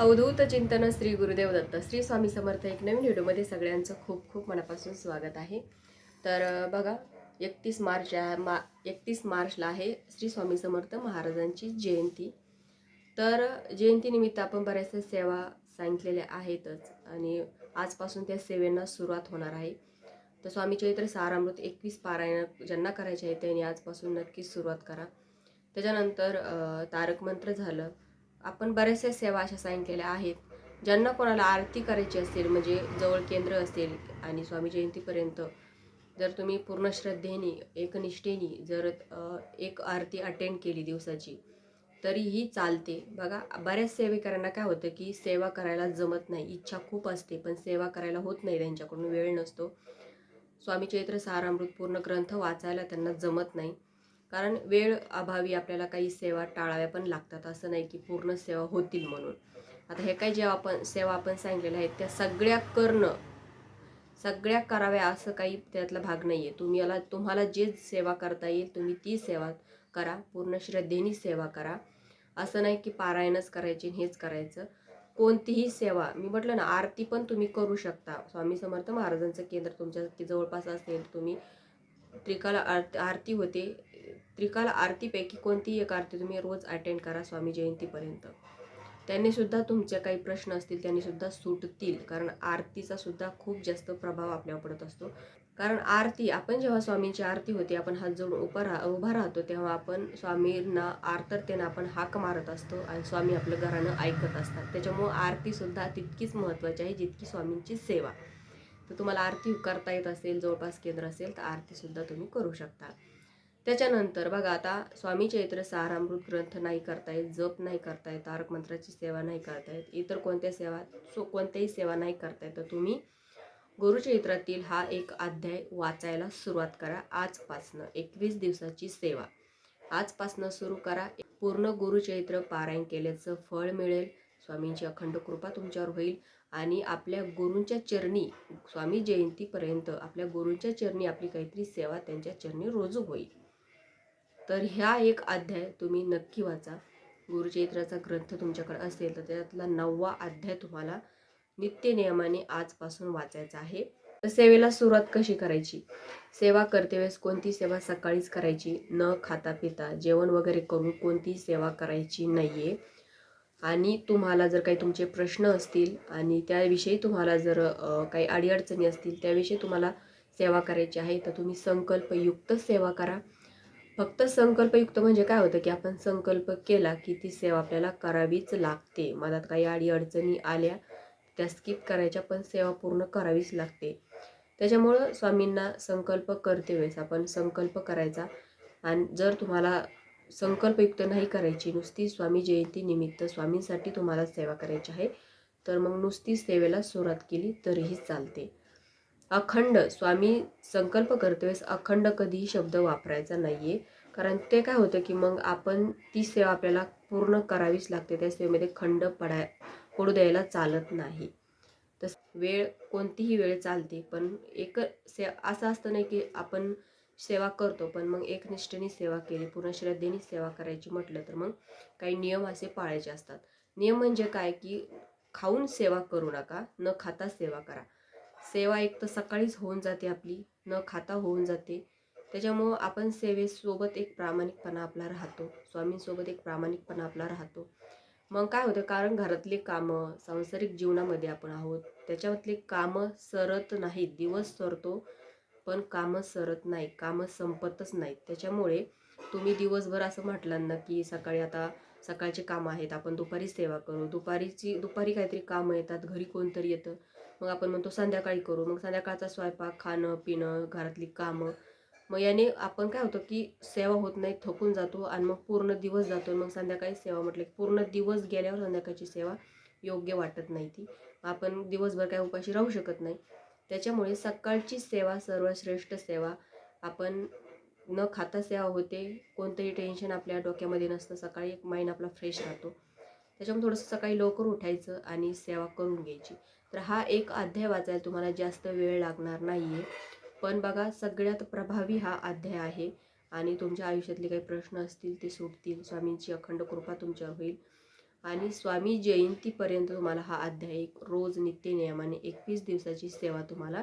अवधूत चिंतन श्री गुरुदेव दत्त. श्री स्वामी समर्थ एक नवीन व्हिडिओमध्ये सगळ्यांचं खूप खूप मनापासून स्वागत आहे. तर बघा एकतीस मार्च आहे- मा एकतीस मार्चला आहे श्री स्वामी समर्थ महाराजांची जयंती. तर जयंतीनिमित्त आपण बऱ्याचशा सेवा सांगितलेल्या आहेतच आणि आजपासून त्या सेवेंना सुरुवात होणार आहे. तर स्वामी चरित्र सारामृत एकवीस पारायण ज्यांना करायचे आहे त्यांनी आजपासून नक्कीच सुरुवात करा. त्याच्यानंतर तारक मंत्र झालं. आपण बऱ्याचशा सेवा अशा सांगितलेल्या आहेत ज्यांना कोणाला आरती करायची असेल म्हणजे जवळ केंद्र असेल आणि स्वामी जयंतीपर्यंत जर तुम्ही पूर्ण श्रद्धेने एकनिष्ठेने जर एक आरती अटेंड केली दिवसाची तरीही चालते. बघा बऱ्याच सेवेकऱ्यांना काय होतं की सेवा करायला जमत नाही इच्छा खूप असते पण सेवा करायला होत नाही त्यांच्याकडून वेळ नसतो. स्वामी चैत्र सारामृत पूर्ण ग्रंथ वाचायला त्यांना जमत नाही. कारण वेळ अभावी आपल्याला काही सेवा टाळाव्या पण लागतात. असं नाही की पूर्ण सेवा होतील म्हणून. आता हे काही जेव्हा आपण सेवा आपण सांगितलेल्या आहेत त्या सगळ्या करणं सगळ्या कराव्या असं काही त्यातला भाग नाही आहे तुम्ही याला तुम्हाला जे सेवा करता येईल तुम्ही ती सेवा करा. पूर्ण श्रद्धेने सेवा करा. असं नाही की पारायणच करायची आणि हेच करायचं. कोणतीही सेवा मी म्हटलं ना आरती पण तुम्ही करू शकता. स्वामी समर्थ महाराजांचं केंद्र तुमच्या जवळपास असेल तुम्ही त्रिकाला आरती आरती होते. त्रिकाल आरतीपैकी कोणतीही एक आरती तुम्ही रोज अटेंड करा स्वामी जयंतीपर्यंत. त्यांनीसुद्धा तुमचे काही प्रश्न असतील त्यांनीसुद्धा सुटतील. कारण आरतीचा सुद्धा खूप जास्त प्रभाव आपल्यावर पडत असतो. कारण आरती आपण जेव्हा स्वामींची आरती होते आपण हात जोडून उभा राह उभा राहतो तेव्हा आपण स्वामींना आर्तरतेनं आपण हाक मारत असतो आणि स्वामी आपलं घरानं ऐकत असतात. त्याच्यामुळं आरतीसुद्धा तितकीच महत्त्वाची आहे जितकी स्वामींची सेवा. तर तुम्हाला आरती करता येत असेल जवळपास केंद्र असेल तर आरतीसुद्धा तुम्ही करू शकता. त्याच्यानंतर बघा आता स्वामी चैत्र सारामृत ग्रंथ नाही करतायत जप नाही करतायत तारक मंत्राची सेवा नाही करतायत इतर कोणत्या सेवा सो कोणत्याही सेवा नाही करतायत तर तुम्ही गुरुचैत्रातील हा एक अध्याय वाचायला सुरुवात करा. आजपासनं एकवीस दिवसाची सेवा. आजपासनं सुरू करा. पूर्ण गुरुचैत्र पारायण केल्याचं फळ मिळेल. स्वामींची अखंड कृपा तुमच्यावर होईल. आणि आपल्या गुरूंच्या चरणी स्वामी जयंतीपर्यंत आपल्या गुरूंच्या चरणी आपली काहीतरी सेवा त्यांच्या चरणी रोजू होईल. तर ह्या एक अध्याय तुम्ही नक्की वाचा. गुरुचैत्राचा ग्रंथ तुमच्याकडे असेल तर त्यातला नववा अध्याय तुम्हाला नित्य नियमाने आजपासून वाचायचा आहे. तर सेवेला सुरुवात कशी करायची? सेवा करतेवेळेस कोणती सेवा सकाळीच करायची? न खाता पिता जेवण वगैरे करून कोणती सेवा करायची नाही आहे आणि तुम्हाला जर काही तुमचे प्रश्न असतील आणि त्याविषयी तुम्हाला जर काही अडीअडचणी असतील त्याविषयी तुम्हाला सेवा करायची आहे तर तुम्ही संकल्पयुक्त सेवा करा. फक्त संकल्पयुक्त म्हणजे काय होतं की आपण संकल्प केला की ती सेवा आपल्याला करावीच लागते. मनात काही अडीअडचणी आल्या त्या स्किप करायच्या पण सेवा पूर्ण करावीच लागते. त्याच्यामुळं स्वामींना संकल्प करते वेळेस. आपण संकल्प करायचा आणि जर तुम्हाला संकल्पयुक्त नाही करायची नुसती स्वामी जयंतीनिमित्त स्वामींसाठी तुम्हाला सेवा करायची आहे तर मग नुसती सेवेला सुरुवात केली तरीही चालते. अखंड स्वामी संकल्प करतोयस अखंड कधीही शब्द वापरायचा नाही आहे कारण ते काय होतं की मग आपण ती सेवा आपल्याला पूर्ण करावीच लागते. त्या सेवेमध्ये खंड पडाय पडू द्यायला चालत नाही. तस वेळ कोणतीही वेळ चालते. पण एक से असं असतं नाही की आपण सेवा करतो पण मग एकनिष्ठेने सेवा केली पूर्ण श्रद्धेने सेवा करायची म्हटलं तर मग काही नियम असे पाळायचे असतात. नियम म्हणजे काय की खाऊन सेवा करू नका न खाता सेवा करा. सेवा एक तर सकाळीच होऊन जाते आपली न खाता होऊन जाते. त्याच्यामुळं आपण सेवेसोबत एक प्रामाणिकपणा आपला राहतो स्वामींसोबत एक प्रामाणिकपणा आपला राहतो. मग काय होतं कारण घरातली कामं सांसारिक जीवनामध्ये आपण आहोत त्याच्यामधले कामं सरत नाहीत दिवस सरतो पण कामं सरत नाही कामं संपतच नाहीत. त्याच्यामुळे तुम्ही दिवसभर असं म्हटलं ना की सकाळी आता सकाळचे कामं आहेत आपण दुपारी सेवा करू दुपारीची दुपारी काहीतरी कामं येतात घरी कोणतरी येतं मग आपण म्हणतो संध्याकाळी करू. मग संध्याकाळचा स्वयंपाक खाणं पिणं घरातली कामं. मग याने आपण काय होतं की सेवा होत नाही थकून जातो आणि मग पूर्ण दिवस जातो मग संध्याकाळी सेवा म्हटलं की पूर्ण दिवस गेल्यावर संध्याकाळची सेवा योग्य वाटत नाही ती. आपण दिवसभर काय उपाशी राहू शकत नाही. त्याच्यामुळे सकाळची सेवा सर्वश्रेष्ठ सेवा आपण न खाता सेवा होते. कोणतंही टेन्शन आपल्या डोक्यामध्ये नसतं. सकाळी एक माइंड आपला फ्रेश राहतो. त्याच्यामुळे थोडंसं सकाळी लवकर उठायचं आणि सेवा करून घ्यायची. तर हा एक अध्याय वाचायला तुम्हाला जास्त वेळ लागणार नाही आहे पण बघा सगळ्यात प्रभावी हा अध्याय आहे आणि तुमच्या आयुष्यातले काही प्रश्न असतील ते सुटतील स्वामींची अखंड कृपा तुमच्यावर होईल. आणि स्वामी जयंतीपर्यंत तुम्हाला हा अध्याय रोज नित्य नियमाने एकवीस दिवसाची सेवा तुम्हाला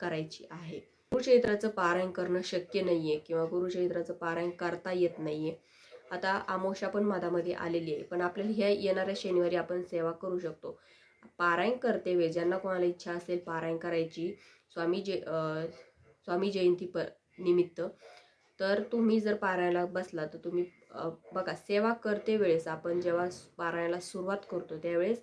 करायची आहे. गुरुचरित्राचं पारायण करणं शक्य नाही आहे किंवा गुरुचरित्राचं पारायण करता येत नाही आहे आता आमोशा पण मधामध्ये आलेली आहे. पण आपल्याला ह्या येणाऱ्या शनिवारी आपण सेवा करू शकतो. पारायण करते. वेळ ज्यांना कोणाला इच्छा असेल पारायण करायची स्वामी जय स्वामी जयंती प निमित्त. तर तुम्ही जर पारायणाला बसला तर तुम्ही बघा सेवा करते वेळेस आपण जेव्हा पारायणाला सुरुवात करतो त्यावेळेस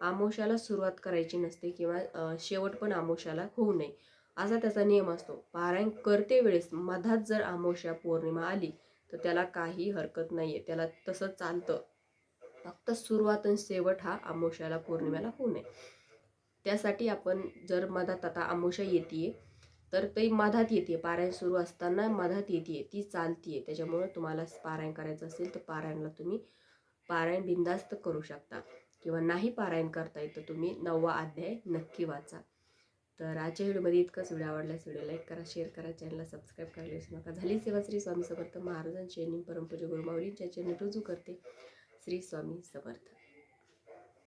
आमोशाला सुरुवात करायची नसते किंवा शेवट पण आमोशाला होऊ नये. असा त्याचा नियम असतो. पारायण करते वेळेस मधात जर आमोशा पौर्णिमा आली तर त्याला काही हरकत नाही आहे त्याला तसं चालतं. फक्त सुरुवात आणि शेवट हा आमोशाला पौर्णिमेला होऊ नये त्यासाठी आपण जर मधात आता आमोशा येते तर ते मधात येते पारायण सुरू असताना मधात येते ती चालतीये त्याच्यामुळं तुम्हाला पारायण करायचं असेल तर पारायणला तुम्ही पारायण बिंदास्त करू शकता किंवा नाही पारायण करता येतं तर तुम्ही नववा अध्याय नक्की वाचा तर आजच्या व्हिडिओमध्ये इतकंच व्हिडिओ आवडल्यास व्हिडिओ लाईक करा शेअर करा चॅनलला सबस्क्राईब करायला विसरू नका झाली सेवा श्री स्वामी समर्थ महाराजांची परमपूज्य गुरुमाऊलींच्या चॅनल रुजू करते श्री स्वामी समर्थ.